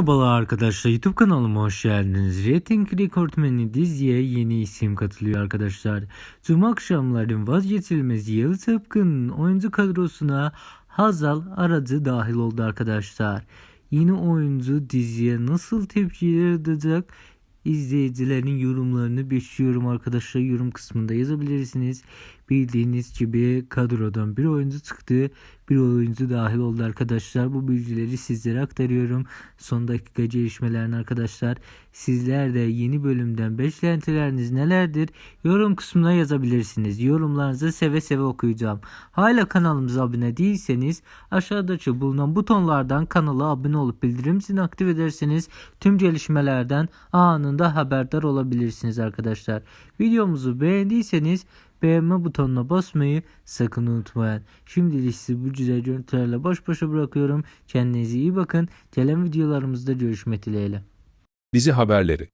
Merhabalar arkadaşlar YouTube kanalıma hoş geldiniz. Rating Rekortmeni diziye yeni isim katılıyor arkadaşlar. Tüm akşamların vazgeçilmez Yalı Tıpkı'nın oyuncu kadrosuna Hazal Aracı dahil oldu arkadaşlar. Yeni oyuncu diziye nasıl tepkiler edecek izleyicilerin yorumlarını bekliyorum arkadaşlar. Yorum kısmında yazabilirsiniz. Bildiğiniz gibi kadrodan bir oyuncu çıktı. Bir oyuncu dahil oldu arkadaşlar. Bu bilgileri sizlere aktarıyorum. Son dakika gelişmelerini arkadaşlar. Sizler de yeni bölümden beklentileriniz nelerdir? Yorum kısmına yazabilirsiniz. Yorumlarınızı seve seve okuyacağım. Hala kanalımıza abone değilseniz aşağıdaki bulunan butonlardan kanala abone olup bildirim zilini aktif ederseniz tüm gelişmelerden anında haberdar olabilirsiniz arkadaşlar. Videomuzu beğendiyseniz beğenme butonuna basmayı sakın unutmayın. Şimdilik sizi bu güzel görüntülerle baş başa bırakıyorum. Kendinize iyi bakın. Gelen videolarımızda görüşmek dileğiyle. Dizi haberleri